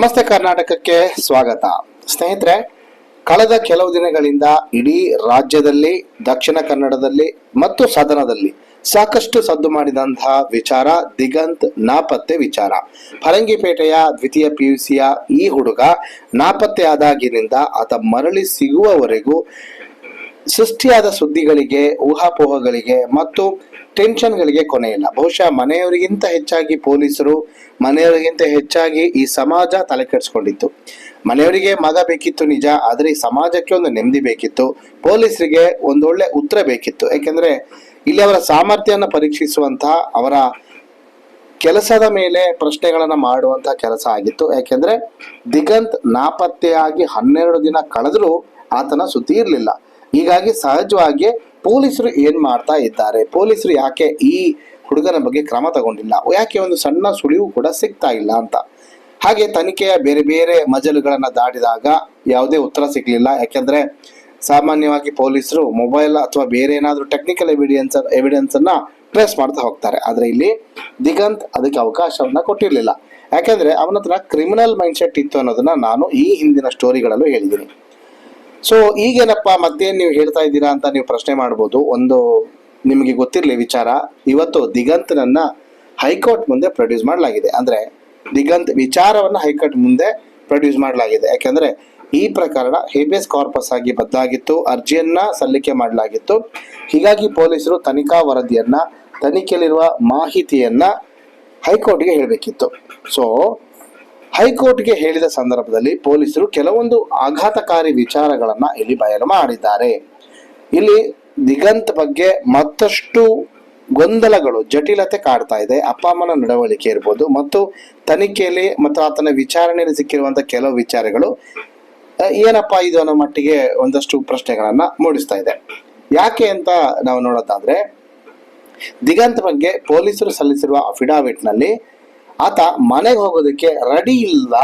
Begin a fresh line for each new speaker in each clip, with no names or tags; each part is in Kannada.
ನಮಸ್ತೆ ಕರ್ನಾಟಕಕ್ಕೆ ಸ್ವಾಗತ. ಸ್ನೇಹಿತರೆ, ಕಳೆದ ಕೆಲವು ದಿನಗಳಿಂದ ಇಡೀ ರಾಜ್ಯದಲ್ಲಿ, ದಕ್ಷಿಣ ಕನ್ನಡದಲ್ಲಿ ಮತ್ತು ಸದನದಲ್ಲಿ ಸಾಕಷ್ಟು ಸದ್ದು ಮಾಡಿದಂತಹ ವಿಚಾರ, ದಿಗಂತ್ ನಾಪತ್ತೆ ವಿಚಾರ. ಫರಂಗಿಪೇಟೆಯ ದ್ವಿತೀಯ ಪಿಯುಸಿಯ ಈ ಹುಡುಗ ನಾಪತ್ತೆ ಆದಾಗಿನಿಂದ ಆತ ಮರಳಿ ಸಿಗುವವರೆಗೂ ಸೃಷ್ಟಿಯಾದ ಸುದ್ದಿಗಳಿಗೆ, ಊಹಾಪೋಹಗಳಿಗೆ ಮತ್ತು ಟೆನ್ಷನ್ಗಳಿಗೆ ಇಲ್ಲ. ಬಹುಶಃ ಮನೆಯವರಿಗಿಂತ ಹೆಚ್ಚಾಗಿ ಪೊಲೀಸರು, ಮನೆಯವರಿಗಿಂತ ಹೆಚ್ಚಾಗಿ ಈ ಸಮಾಜ ತಲೆ ಕೆಡಿಸ್ಕೊಂಡಿತ್ತು. ಮನೆಯವರಿಗೆ ಮಗ ಬೇಕಿತ್ತು ನಿಜ, ಆದರೆ ಈ ಸಮಾಜಕ್ಕೆ ಒಂದು ನೆಮ್ಮದಿ ಬೇಕಿತ್ತು. ಪೊಲೀಸರಿಗೆ ಒಂದೊಳ್ಳೆ ಉತ್ತರ ಬೇಕಿತ್ತು. ಯಾಕೆಂದ್ರೆ ಇಲ್ಲಿ ಅವರ ಸಾಮರ್ಥ್ಯವನ್ನು ಪರೀಕ್ಷಿಸುವಂತಹ ಅವರ ಕೆಲಸದ ಮೇಲೆ ಪ್ರಶ್ನೆಗಳನ್ನು ಮಾಡುವಂತಹ ಕೆಲಸ ಆಗಿತ್ತು. ಯಾಕೆಂದ್ರೆ ದಿಗಂತ್ ನಾಪತ್ತೆಯಾಗಿ ಹನ್ನೆರಡು ದಿನ ಕಳೆದರೂ ಆತನ ಸುದ್ದಿ ಇರಲಿಲ್ಲ. ಹೀಗಾಗಿ ಸಹಜವಾಗಿ ಪೊಲೀಸರು ಏನ್ ಮಾಡ್ತಾ ಇದ್ದಾರೆ? ಪೊಲೀಸರು ಯಾಕೆ ಈ ಹುಡುಗನ ಬಗ್ಗೆ ಕ್ರಮ ತಗೊಂಡಿಲ್ಲ? ಯಾಕೆ ಒಂದು ಸಣ್ಣ ಸುಳಿವು ಕೂಡ ಸಿಗ್ತಾ ಇಲ್ಲ ಅಂತ? ಹಾಗೆ ತನಿಖೆಯ ಬೇರೆ ಬೇರೆ ಮಜಲುಗಳನ್ನ ದಾಟಿದಾಗ ಯಾವುದೇ ಉತ್ತರ ಸಿಗ್ಲಿಲ್ಲ. ಯಾಕೆಂದ್ರೆ ಸಾಮಾನ್ಯವಾಗಿ ಪೊಲೀಸರು ಮೊಬೈಲ್ ಅಥವಾ ಬೇರೆ ಏನಾದರೂ ಟೆಕ್ನಿಕಲ್ ಎವಿಡೆನ್ಸ್ ಎವಿಡೆನ್ಸ್ ಅನ್ನ ಟ್ರೇಸ್ ಮಾಡ್ತಾ ಹೋಗ್ತಾರೆ. ಆದ್ರೆ ಇಲ್ಲಿ ದಿಗಂತ್ ಅದಕ್ಕೆ ಅವಕಾಶವನ್ನ ಕೊಟ್ಟಿರಲಿಲ್ಲ. ಯಾಕೆಂದ್ರೆ ಅವನ ಹತ್ರ ಕ್ರಿಮಿನಲ್ ಮೈಂಡ್ಸೆಟ್ ಇತ್ತು ಅನ್ನೋದನ್ನ ನಾನು ಈ ಹಿಂದಿನ ಸ್ಟೋರಿಗಳಲ್ಲೂ ಹೇಳಿದ್ದೀನಿ. ಸೊ ಈಗೇನಪ್ಪ, ಮತ್ತೇನ್ ನೀವು ಹೇಳ್ತಾ ಇದ್ದೀರಾ ಅಂತ ನೀವು ಪ್ರಶ್ನೆ ಮಾಡ್ಬೋದು. ಒಂದು ನಿಮಗೆ ಗೊತ್ತಿರಲಿ ವಿಚಾರ, ಇವತ್ತು ದಿಗಂತ್ನನ್ನ ಹೈಕೋರ್ಟ್ ಮುಂದೆ ಪ್ರೊಡ್ಯೂಸ್ ಮಾಡಲಾಗಿದೆ. ಅಂದ್ರೆ, ದಿಗಂತ್ ವಿಚಾರವನ್ನ ಹೈಕೋರ್ಟ್ ಮುಂದೆ ಪ್ರೊಡ್ಯೂಸ್ ಮಾಡಲಾಗಿದೆ. ಯಾಕೆಂದ್ರೆ, ಈ ಪ್ರಕರಣ ಹೇಬಿಯಸ್ ಕಾರ್ಪಸ್ ಆಗಿ ಬದಲಾಗಿತ್ತು, ಅರ್ಜಿಯನ್ನ ಸಲ್ಲಿಕೆ ಮಾಡಲಾಗಿತ್ತು. ಹೀಗಾಗಿ ಪೊಲೀಸರು ತನಿಖಾ ವರದಿಯನ್ನ, ತನಿಖೆಯಲ್ಲಿರುವ ಮಾಹಿತಿಯನ್ನ ಹೈಕೋರ್ಟ್ಗೆ ಹೇಳಬೇಕಿತ್ತು. ಸೊ ಹೈಕೋರ್ಟ್ಗೆ ಹೇಳಿದ ಸಂದರ್ಭದಲ್ಲಿ ಪೊಲೀಸರು ಕೆಲವೊಂದು ಆಘಾತಕಾರಿ ವಿಚಾರಗಳನ್ನು ಇಲ್ಲಿ ಬಯಲು ಮಾಡಿದ್ದಾರೆ. ಇಲ್ಲಿ ದಿಗಂತ್ ಬಗ್ಗೆ ಮತ್ತಷ್ಟು ಗೊಂದಲಗಳು, ಜಟಿಲತೆ ಕಾಡ್ತಾ ಇದೆ. ಅಪ್ಪ ಅಮ್ಮನ ನಡವಳಿಕೆ ಇರ್ಬೋದು ಮತ್ತು ತನಿಖೆಯಲ್ಲಿ ಮತ್ತು ಆತನ ವಿಚಾರಣೆಯಲ್ಲಿ ಸಿಕ್ಕಿರುವಂತಹ ಕೆಲವು ವಿಚಾರಗಳು ಏನಪ್ಪ ಇದು ಅನ್ನೋ ಮಟ್ಟಿಗೆ ಒಂದಷ್ಟು ಪ್ರಶ್ನೆಗಳನ್ನ ಮೂಡಿಸ್ತಾ ಇದೆ. ಯಾಕೆ ಅಂತ ನಾವು ನೋಡೋದಾದ್ರೆ, ದಿಗಂತ್ ಬಗ್ಗೆ ಪೊಲೀಸರು ಸಲ್ಲಿಸಿರುವ ಅಫಿಡಾವಿಟ್ನಲ್ಲಿ ಆತ ಮನೆಗೆ ಹೋಗೋದಕ್ಕೆ ರೆಡಿ ಇಲ್ಲ.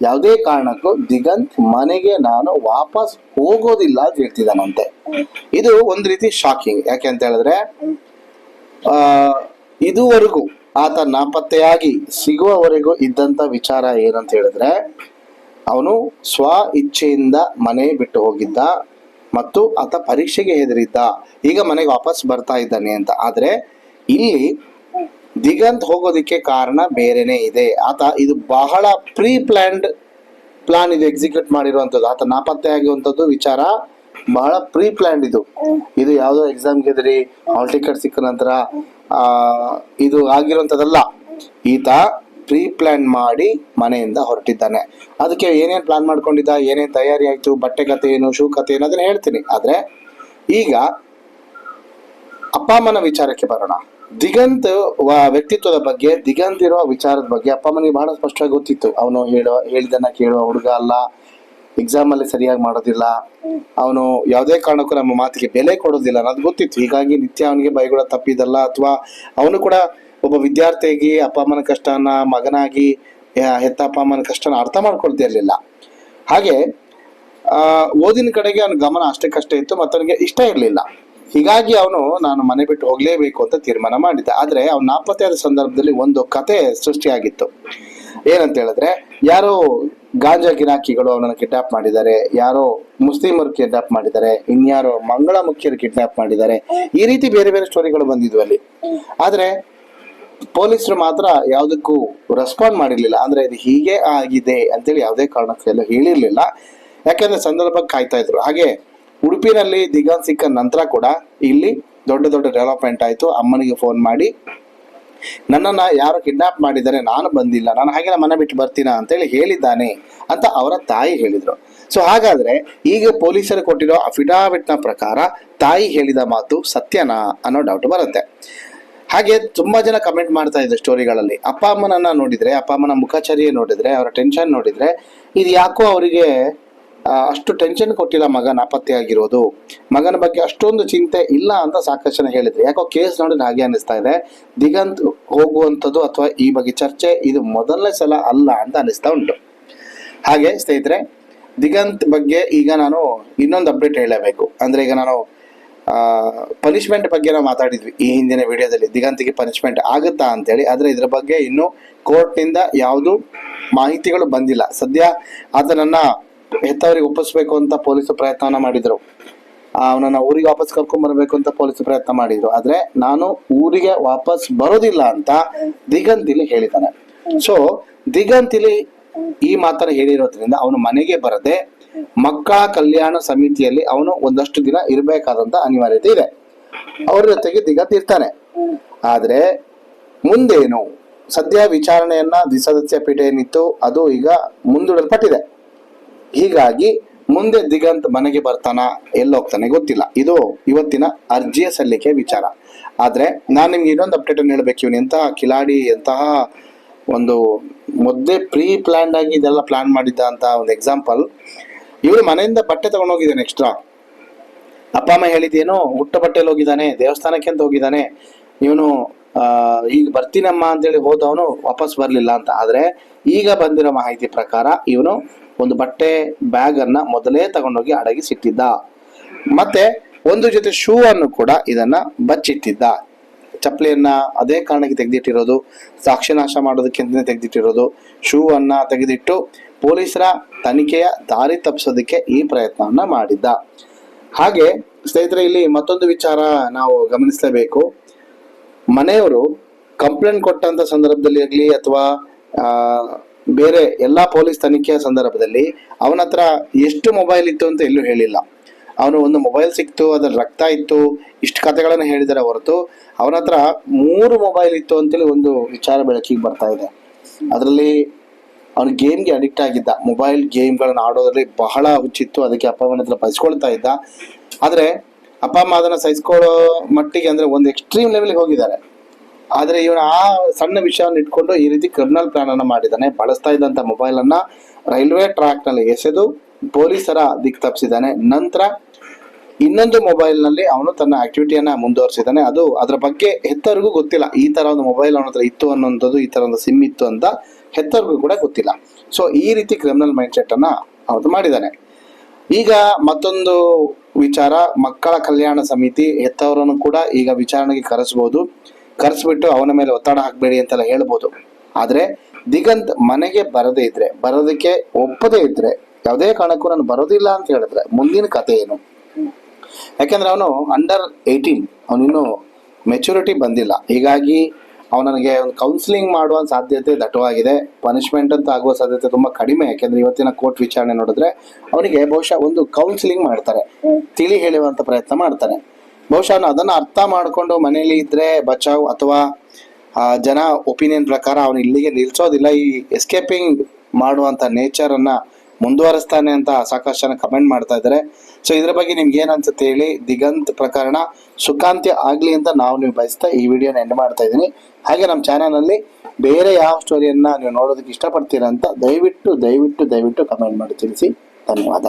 ಯಾವುದೇ ಕಾರಣಕ್ಕೂ ದಿಗಂತ್ ಮನೆಗೆ ನಾನು ವಾಪಸ್ ಹೋಗೋದಿಲ್ಲ ಅಂತ ಹೇಳ್ತಿದ್ದಾನಂತೆ. ಇದು ಒಂದು ರೀತಿ ಶಾಕಿಂಗ್ ಯಾಕೆ ಅಂತ ಹೇಳಿದ್ರೆ ಇದುವರೆಗೂ ಆತ ನಾಪತ್ತೆಯಾಗಿ ಸಿಗುವವರೆಗೂ ಇದ್ದಂತ ವಿಚಾರ ಏನಂತ ಹೇಳಿದ್ರೆ, ಅವನು ಸ್ವ ಇಚ್ಛೆಯಿಂದ ಮನೆ ಬಿಟ್ಟು ಹೋಗಿದ್ದ ಮತ್ತು ಆತ ಪರೀಕ್ಷೆಗೆ ಹೆದರಿದ್ದ. ಈಗ ಮನೆಗೆ ವಾಪಸ್ ಬರ್ತಾ ಇದ್ದಾನೆ ಅಂತ. ಆದ್ರೆ ಇಲ್ಲಿ ದಿಗಂತ್ ಹೋಗೋದಕ್ಕೆ ಕಾರಣ ಬೇರೆನೇ ಇದೆ. ಆತ ಇದು ಬಹಳ ಪ್ರೀ ಪ್ಲಾನ್ಡ್ ಪ್ಲಾನ್ ಇದು ಎಕ್ಸಿಕ್ಯೂಟ್ ಮಾಡಿರುವಂತದ್ದು ಆತ ನಾಪತ್ತೆ ಆಗಿರುವಂಥದ್ದು ವಿಚಾರ ಬಹಳ ಪ್ರೀ ಪ್ಲಾನ್ಡ್ ಇದು. ಇದು ಯಾವುದೋ ಎಕ್ಸಾಮ್ ಗೆದ್ರಿ ಹಾಲ್ ಟಿಕೆಟ್ ಸಿಕ್ಕ ನಂತರ ಇದು ಆಗಿರುವಂಥದ್ದಲ್ಲ. ಈತ ಪ್ರೀ ಪ್ಲಾನ್ ಮಾಡಿ ಮನೆಯಿಂದ ಹೊರಟಿದ್ದಾನೆ. ಅದಕ್ಕೆ ಏನೇನು ಪ್ಲಾನ್ ಮಾಡ್ಕೊಂಡಿದ್ದ, ಏನೇನು ತಯಾರಿ ಆಯ್ತು, ಬಟ್ಟೆ ಕತೆ ಏನು, ಶೂ ಕತೆ ಏನು, ಅದನ್ನ ಹೇಳ್ತೀನಿ. ಆದ್ರೆ ಈಗ ಅಪ್ಪ ಅಮ್ಮನ ವಿಚಾರಕ್ಕೆ ಬರೋಣ. ದಿಗಂತ್ ವ್ಯಕ್ತಿತ್ವದ ಬಗ್ಗೆ, ದಿಗಂತ್ ಇರೋ ವಿಚಾರದ ಬಗ್ಗೆ ಅಪ್ಪ ಅಮ್ಮನಿಗೆ ಬಹಳ ಸ್ಪಷ್ಟವಾಗಿ ಗೊತ್ತಿತ್ತು. ಅವನು ಹೇಳೋ ಹೇಳಿದನ್ನ ಕೇಳುವ ಹುಡುಗ ಅಲ್ಲ ಎಕ್ಸಾಮ್ ಅಲ್ಲಿ ಸರಿಯಾಗಿ ಮಾಡೋದಿಲ್ಲ. ಅವನು ಯಾವುದೇ ಕಾರಣಕ್ಕೂ ನಮ್ಮ ಮಾತಿಗೆ ಬೆಲೆ ಕೊಡೋದಿಲ್ಲ ಅನ್ನೋದು ಗೊತ್ತಿತ್ತು. ಹೀಗಾಗಿ ನಿತ್ಯ ಅವನಿಗೆ ಬೈಗುಳ ತಪ್ಪಿದಲ್ಲ ಅಥವಾ ಅವನು ಕೂಡ ಒಬ್ಬ ವಿದ್ಯಾರ್ಥಿಯಾಗಿ ಅಪ್ಪ ಅಮ್ಮನ ಕಷ್ಟನ, ಮಗನಾಗಿ ಹೆತ್ತ ಅಪ್ಪ ಅಮ್ಮನ ಕಷ್ಟನ ಅರ್ಥ ಮಾಡ್ಕೊಳ್ತಾ ಇರಲಿಲ್ಲ. ಹಾಗೆ ಓದಿನ ಕಡೆಗೆ ಅವನ ಗಮನ ಅಷ್ಟಕ್ಕಷ್ಟೇ ಇತ್ತು ಮತ್ತು ಅವನಿಗೆ ಇಷ್ಟ ಇರಲಿಲ್ಲ. ಹೀಗಾಗಿ ಅವನು, ನಾನು ಮನೆ ಬಿಟ್ಟು ಹೋಗ್ಲೇಬೇಕು ಅಂತ ತೀರ್ಮಾನ ಮಾಡಿದ್ದ. ಆದ್ರೆ ಅವ್ನು ನಾಪತ್ತೆಯಾದ ಸಂದರ್ಭದಲ್ಲಿ ಒಂದು ಕತೆ ಸೃಷ್ಟಿಯಾಗಿತ್ತು. ಏನಂತ ಹೇಳಿದ್ರೆ, ಯಾರೋ ಗಾಂಜಾ ಗಿರಾಕಿಗಳು ಅವನನ್ನು ಕಿಡ್ನಾಪ್ ಮಾಡಿದ್ದಾರೆ, ಯಾರೋ ಮುಸ್ಲಿಮರು ಕಿಡ್ನಾಪ್ ಮಾಡಿದ್ದಾರೆ, ಇನ್ಯಾರೋ ಮಂಗಳ ಮುಖ್ಯರು ಕಿಡ್ನಾಪ್ ಮಾಡಿದ್ದಾರೆ. ಈ ರೀತಿ ಬೇರೆ ಬೇರೆ ಸ್ಟೋರಿಗಳು ಬಂದಿದ್ವು ಅಲ್ಲಿ. ಆದ್ರೆ ಪೊಲೀಸರು ಮಾತ್ರ ಯಾವುದಕ್ಕೂ ರೆಸ್ಪಾಂಡ್ ಮಾಡಿರ್ಲಿಲ್ಲ. ಅಂದ್ರೆ ಇದು ಹೀಗೆ ಆಗಿದೆ ಅಂತೇಳಿ ಯಾವುದೇ ಕಾರಣಕ್ಕೆಲ್ಲ ಹೇಳಿರ್ಲಿಲ್ಲ. ಯಾಕಂದ್ರೆ ಸಂದರ್ಭಕ್ಕೆ ಕಾಯ್ತಾ ಇದ್ರು. ಹಾಗೆ ಉಡುಪಿನಲ್ಲಿ ದಿಗಂತ್ ಸಿಕ್ಕ ನಂತರ ಕೂಡ ಇಲ್ಲಿ ದೊಡ್ಡ ದೊಡ್ಡ ಡೆವಲಪ್ಮೆಂಟ್ ಆಯ್ತು. ಅಮ್ಮನಿಗೆ ಫೋನ್ ಮಾಡಿ, ನನ್ನನ್ನ ಯಾರು ಕಿಡ್ನಾಪ್ ಮಾಡಿದ್ದಾರೆ, ನಾನು ಬಂದಿಲ್ಲ, ನಾನು ಹಾಗೆ ಮನೆ ಬಿಟ್ಟು ಬರ್ತೀನ? ಅಂತೇಳಿ ಹೇಳಿದ್ದಾನೆ ಅಂತ ಅವರ ತಾಯಿ ಹೇಳಿದರು. ಸೊ ಹಾಗಾದ್ರೆ ಈಗ ಪೊಲೀಸರು ಕೊಟ್ಟಿರೋ ಅಫಿಡಾವಿಟ್ನ ಪ್ರಕಾರ ತಾಯಿ ಹೇಳಿದ ಮಾತು ಸತ್ಯನಾ ಅನ್ನೋ ಡೌಟ್ ಬರುತ್ತೆ. ಹಾಗೆ ತುಂಬಾ ಜನ ಕಮೆಂಟ್ ಮಾಡ್ತಾ ಇದ್ದಾರೆ ಸ್ಟೋರಿಗಳಲ್ಲಿ ಅಪ್ಪ ಅಮ್ಮನನ್ನ ನೋಡಿದ್ರೆ, ಅಪ್ಪ ಅಮ್ಮನ ಮುಖಚರ್ಯೆ ನೋಡಿದ್ರೆ, ಅವರ ಟೆನ್ಷನ್ ನೋಡಿದ್ರೆ, ಇದು ಯಾಕೋ ಅವರಿಗೆ ಅಷ್ಟು ಟೆನ್ಷನ್ ಕೊಟ್ಟಿಲ್ಲ ಮಗ ನಾಪತ್ತೆಯಾಗಿರೋದು ಮಗನ ಬಗ್ಗೆ ಅಷ್ಟೊಂದು ಚಿಂತೆ ಇಲ್ಲ ಅಂತ ಸಾಕಷ್ಟು ಜನ ಹೇಳಿದ್ರು. ಯಾಕೋ ಕೇಸ್ ನೋಡಿದ್ರೆ ಹಾಗೆ ಅನಿಸ್ತಾ ಇದೆ. ದಿಗಂತ್ ಹೋಗುವಂಥದ್ದು ಅಥವಾ ಈ ಬಗ್ಗೆ ಚರ್ಚೆ ಇದು ಮೊದಲನೇ ಸಲ ಅಲ್ಲ ಅಂತ ಅನಿಸ್ತಾ ಉಂಟು. ಹಾಗೆ ಸ್ನೇಹಿತರೆ, ದಿಗಂತ್ ಬಗ್ಗೆ ಈಗ ನಾನು ಇನ್ನೊಂದು ಅಪ್ಡೇಟ್ ಹೇಳಬೇಕು. ಅಂದ್ರೆ ಈಗ ನಾನು ಪನಿಷ್ಮೆಂಟ್ ಬಗ್ಗೆ ನಾವು ಮಾತಾಡಿದ್ವಿ ಈ ಹಿಂದಿನ ವಿಡಿಯೋದಲ್ಲಿ ದಿಗಂತಿಗೆ ಪನಿಷ್ಮೆಂಟ್ ಆಗುತ್ತಾ ಅಂತೇಳಿ. ಆದರೆ ಇದ್ರ ಬಗ್ಗೆ ಇನ್ನೂ ಕೋರ್ಟ್ನಿಂದ ಯಾವುದು ಮಾಹಿತಿಗಳು ಬಂದಿಲ್ಲ. ಸದ್ಯ ಆತನನ್ನ ಹೆತ್ತವರಿಗೆ ಒಪ್ಪಿಸ್ಬೇಕು ಅಂತ ಪೊಲೀಸರು ಪ್ರಯತ್ನ ಮಾಡಿದ್ರು. ಅವನನ್ನ ಊರಿಗೆ ವಾಪಸ್ ಕರ್ಕೊಂಡ್ ಬರಬೇಕು ಅಂತ ಪೊಲೀಸರು ಪ್ರಯತ್ನ ಮಾಡಿದ್ರು. ಆದ್ರೆ ನಾನು ಊರಿಗೆ ವಾಪಸ್ ಬರೋದಿಲ್ಲ ಅಂತ ದಿಗಂತಿಲಿ ಹೇಳಿದ್ದಾನೆ. ಸೊ ದಿಗಂತಿಲಿ ಈ ಮಾತನ್ನ ಹೇಳಿರೋದ್ರಿಂದ ಅವನು ಮನೆಗೆ ಬರದೆ ಮಕ್ಕಳ ಕಲ್ಯಾಣ ಸಮಿತಿಯಲ್ಲಿ ಅವನು ಒಂದಷ್ಟು ದಿನ ಇರಬೇಕಾದಂತ ಅನಿವಾರ್ಯತೆ ಇದೆ. ಅವ್ರ ಜೊತೆಗೆ ದಿಗಂತ್ ಇರ್ತಾನೆ. ಆದ್ರೆ ಮುಂದೇನು? ಸದ್ಯ ವಿಚಾರಣೆಯನ್ನ ದ್ವಿಸದಸ್ಯ ಪೀಠ ಏನಿತ್ತು, ಅದು ಈಗ ಮುಂದೂಡಲ್ಪಟ್ಟಿದೆ. ಹೀಗಾಗಿ ಮುಂದೆ ದಿಗಂತ್ ಮನೆಗೆ ಬರ್ತಾನ ಎಲ್ಲಿ ಹೋಗ್ತಾನೆ ಗೊತ್ತಿಲ್ಲ. ಇದು ಇವತ್ತಿನ ಅರ್ಜಿಯ ಸಲ್ಲಿಕೆ ವಿಚಾರ. ಆದ್ರೆ ನಾನು ನಿಮ್ಗೆ ಇನ್ನೊಂದು ಅಪ್ಡೇಟ್ ಅನ್ನು ಹೇಳ್ಬೇಕು. ಇವನು ಎಂತಹ ಕಿಲಾಡಿ, ಎಂತಹ ಒಂದು ಮೊದಲೇ ಪ್ರೀ ಪ್ಲಾನ್ಡ್ ಆಗಿ ಇದೆಲ್ಲ ಪ್ಲಾನ್ ಮಾಡಿದ್ದ ಅಂತ ಒಂದು ಎಕ್ಸಾಂಪಲ್ ಇವನು ಮನೆಯಿಂದ ಬಟ್ಟೆ ತಗೊಂಡು ಹೋಗಿದ್ದಾನೆ ಎಕ್ಸ್ಟ್ರಾ ಅಪ್ಪ, ಅಮ್ಮ ಹೇಳಿದ್ದೇನು, ಹುಟ್ಟ ಬಟ್ಟೆಲಿ ಹೋಗಿದ್ದಾನೆ, ದೇವಸ್ಥಾನಕ್ಕೆ ಅಂತ ಹೋಗಿದ್ದಾನೆ. ಇವನು ಈಗ ಬರ್ತೀನಮ್ಮ ಅಂತೇಳಿ ಹೋದವನು ವಾಪಸ್ ಬರಲಿಲ್ಲ ಅಂತ. ಆದ್ರೆ ಈಗ ಬಂದಿರೋ ಮಾಹಿತಿ ಪ್ರಕಾರ ಇವನು ಒಂದು ಬಟ್ಟೆ ಬ್ಯಾಗ್ ಅನ್ನ ಮೊದಲೇ ತಗೊಂಡೋಗಿ ಅಡಗಿಸಿಟ್ಟಿದ್ದ. ಮತ್ತೆ ಒಂದು ಜೊತೆ ಶೂ ಅನ್ನು ಕೂಡ ಇದನ್ನ ಬಚ್ಚಿಟ್ಟಿದ್ದ. ಚಪ್ಪಲಿಯನ್ನ ಅದೇ ಕಾರಣಕ್ಕೆ ತೆಗೆದಿಟ್ಟಿರೋದು ಸಾಕ್ಷಿನಾಶ ಮಾಡೋದಕ್ಕೆ ಮಾಡೋದಕ್ಕಿಂತ ತೆಗೆದಿಟ್ಟಿರೋದು ಶೂ ಅನ್ನ ತೆಗೆದಿಟ್ಟು ಪೊಲೀಸರ ತನಿಖೆಯ ದಾರಿ ತಪ್ಪಿಸೋದಕ್ಕೆ ಈ ಪ್ರಯತ್ನವನ್ನ ಮಾಡಿದ್ದ. ಹಾಗೆ ಸ್ನೇಹಿತರೆ, ಇಲ್ಲಿ ಮತ್ತೊಂದು ವಿಚಾರ ನಾವು ಗಮನಿಸಲೇಬೇಕು. ಮನೆಯವರು ಕಂಪ್ಲೇಂಟ್ ಕೊಟ್ಟಂತ ಸಂದರ್ಭದಲ್ಲಿ ಇರಲಿ ಅಥವಾ ಬೇರೆ ಎಲ್ಲಾ ಪೊಲೀಸ್ ತನಿಖೆಯ ಸಂದರ್ಭದಲ್ಲಿ ಅವನ ಹತ್ರ ಎಷ್ಟು ಮೊಬೈಲ್ ಇತ್ತು ಅಂತ ಎಲ್ಲೂ ಹೇಳಿಲ್ಲ. ಅವನು ಒಂದು ಮೊಬೈಲ್ ಸಿಕ್ತು ಅದರ ರಕ್ತ ಇತ್ತು, ಇಷ್ಟು ಕಥೆಗಳನ್ನು ಹೇಳಿದರೆ ಹೊರತು ಅವನ ಹತ್ರ ಮೂರು ಮೊಬೈಲ್ ಇತ್ತು ಅಂತೇಳಿ ಒಂದು ವಿಚಾರ ಬೆಳಕಿಗೆ ಬರ್ತಾ ಇದೆ. ಅದರಲ್ಲಿ ಅವನು ಗೇಮ್ಗೆ ಅಡಿಕ್ಟ್ ಆಗಿದ್ದ. ಮೊಬೈಲ್ ಗೇಮ್ಗಳನ್ನು ಆಡೋದ್ರಲ್ಲಿ ಬಹಳ ಹುಚ್ಚಿತ್ತು, ಅದಕ್ಕೆ ಅಪ್ಪ ಅಮ್ಮನ ಹತ್ರ ಬಯಸ್ಕೊಳ್ತಾ ಇದ್ದ. ಆದರೆ ಅಪ್ಪ ಅಮ್ಮ ಅದನ್ನು ಸಹಿಸ್ಕೊಳ್ಳೋ ಮಟ್ಟಿಗೆ ಅಂದರೆ ಒಂದು ಎಕ್ಸ್ಟ್ರೀಮ್ ಲೆವೆಲ್ಗೆ ಹೋಗಿದ್ದಾರೆ. ಆದ್ರೆ ಇವನು ಆ ಸಣ್ಣ ವಿಷಯವನ್ನು ಇಟ್ಕೊಂಡು ಈ ರೀತಿ ಕ್ರಿಮಿನಲ್ ಪ್ಲಾನ್ ಅನ್ನ ಮಾಡಿದ್ದಾನೆ ಬಳಸ್ತಾ ಇದ್ದಂತ ಮೊಬೈಲ್ ಅನ್ನ ರೈಲ್ವೆ ಟ್ರ್ಯಾಕ್ನಲ್ಲಿ ಎಸೆದು ಪೊಲೀಸರ ದಿಕ್ ತಪ್ಪಿಸಿದ್ದಾನೆ ನಂತರ ಇನ್ನೊಂದು ಮೊಬೈಲ್ನಲ್ಲಿ ಅವನು ತನ್ನ ಆಕ್ಟಿವಿಟಿಯನ್ನು ಮುಂದುವರಿಸಿದ್ದಾನೆ ಅದು ಅದರ ಬಗ್ಗೆ ಹೆತ್ತರಿಗೂ ಗೊತ್ತಿಲ್ಲ. ಈ ತರ ಒಂದು ಮೊಬೈಲ್ ಅವನ ಹತ್ರ ಇತ್ತು ಅನ್ನೋಂಥದ್ದು, ಈ ತರ ಒಂದು ಸಿಮ್ ಇತ್ತು ಅಂತ ಹೆತ್ತರಿಗೂ ಕೂಡ ಗೊತ್ತಿಲ್ಲ. ಸೊ ಈ ರೀತಿ ಕ್ರಿಮಿನಲ್ ಮೈಂಡ್ ಸೆಟ್ ಅನ್ನ ಅವನು ಮಾಡಿದ್ದಾನೆ ಈಗ ಮತ್ತೊಂದು ವಿಚಾರ, ಮಕ್ಕಳ ಕಲ್ಯಾಣ ಸಮಿತಿ ಹೆತ್ತವರನ್ನು ಕೂಡ ಈಗ ವಿಚಾರಣೆಗೆ ಕರೆಸಬಹುದು ಕರೆಸ್ಬಿಟ್ಟು ಅವನ ಮೇಲೆ ಒತ್ತಡ ಹಾಕಬೇಡಿ ಅಂತೆಲ್ಲ ಹೇಳ್ಬೋದು. ಆದ್ರೆ ದಿಗಂತ್ ಮನೆಗೆ ಬರದೇ ಇದ್ರೆ, ಬರೋದಕ್ಕೆ ಒಪ್ಪದೇ ಇದ್ರೆ, ಯಾವುದೇ ಕಾರಣಕ್ಕೂ ನಾನು ಬರೋದಿಲ್ಲ ಅಂತ ಹೇಳಿದ್ರೆ ಮುಂದಿನ ಕತೆ ಏನು? ಯಾಕೆಂದ್ರೆ ಅವನು ಅಂಡರ್ ಏಯ್ಟೀನ್ ಅವನಿನ್ನು ಮೆಚುರಿಟಿ ಬಂದಿಲ್ಲ. ಹೀಗಾಗಿ ಅವನಿಗೆ ಒಂದು ಕೌನ್ಸಿಲಿಂಗ್ ಮಾಡುವ ಸಾಧ್ಯತೆ ದಟ್ಟವಾಗಿದೆ. ಪನಿಷ್ಮೆಂಟ್ ಅಂತ ಆಗುವ ಸಾಧ್ಯತೆ ತುಂಬಾ ಕಡಿಮೆ. ಯಾಕೆಂದ್ರೆ ಇವತ್ತಿನ ಕೋರ್ಟ್ ವಿಚಾರಣೆ ನೋಡಿದ್ರೆ ಅವನಿಗೆ ಬಹುಶಃ ಒಂದು ಕೌನ್ಸಿಲಿಂಗ್ ಮಾಡ್ತಾರೆ. ತಿಳಿ ಹೇಳುವಂತ ಪ್ರಯತ್ನ ಮಾಡ್ತಾನೆ ಬಹುಶಃ ಅದನ್ನು ಅರ್ಥ ಮಾಡ್ಕೊಂಡು ಮನೆಯಲ್ಲಿ ಇದ್ದರೆ ಬಚಾವ್ ಅಥವಾ ಜನ ಒಪಿನಿಯನ್ ಪ್ರಕಾರ ಅವನು ಇಲ್ಲಿಗೆ ನಿಲ್ಸೋದಿಲ್ಲ. ಈ ಎಸ್ಕೇಪಿಂಗ್ ಮಾಡುವಂತ ನೇಚರ್ ಅನ್ನ ಮುಂದುವರಿಸ್ತಾನೆ ಅಂತ ಸಾಕಷ್ಟು ಜನ ಕಮೆಂಟ್ ಮಾಡ್ತಾ ಇದ್ದಾರೆ. ಸೊ ಇದ್ರ ಬಗ್ಗೆ ನಿಮ್ಗೆ ಏನು ಅನ್ಸುತ್ತೆ ಹೇಳಿ, ದಿಗಂತ್ ಪ್ರಕರಣ ಸುಖಾಂತ್ಯ ಆಗಲಿ ಅಂತ ನಾವು ನೀವು ಬಯಸ್ತಾ ಈ ವಿಡಿಯೋನ ಎಂಡ್ ಮಾಡ್ತಾ ಇದ್ದೀನಿ. ಹಾಗೆ ನಮ್ಮ ಚಾನಲ್ ಅಲ್ಲಿ ಬೇರೆ ಯಾವ ಸ್ಟೋರಿಯನ್ನ ನೀವು ನೋಡೋದಕ್ಕೆ ಇಷ್ಟಪಡ್ತೀರಾ ಅಂತ ದಯವಿಟ್ಟು ದಯವಿಟ್ಟು ದಯವಿಟ್ಟು ಕಮೆಂಟ್ ಮಾಡಿ ತಿಳಿಸಿ. ಧನ್ಯವಾದ.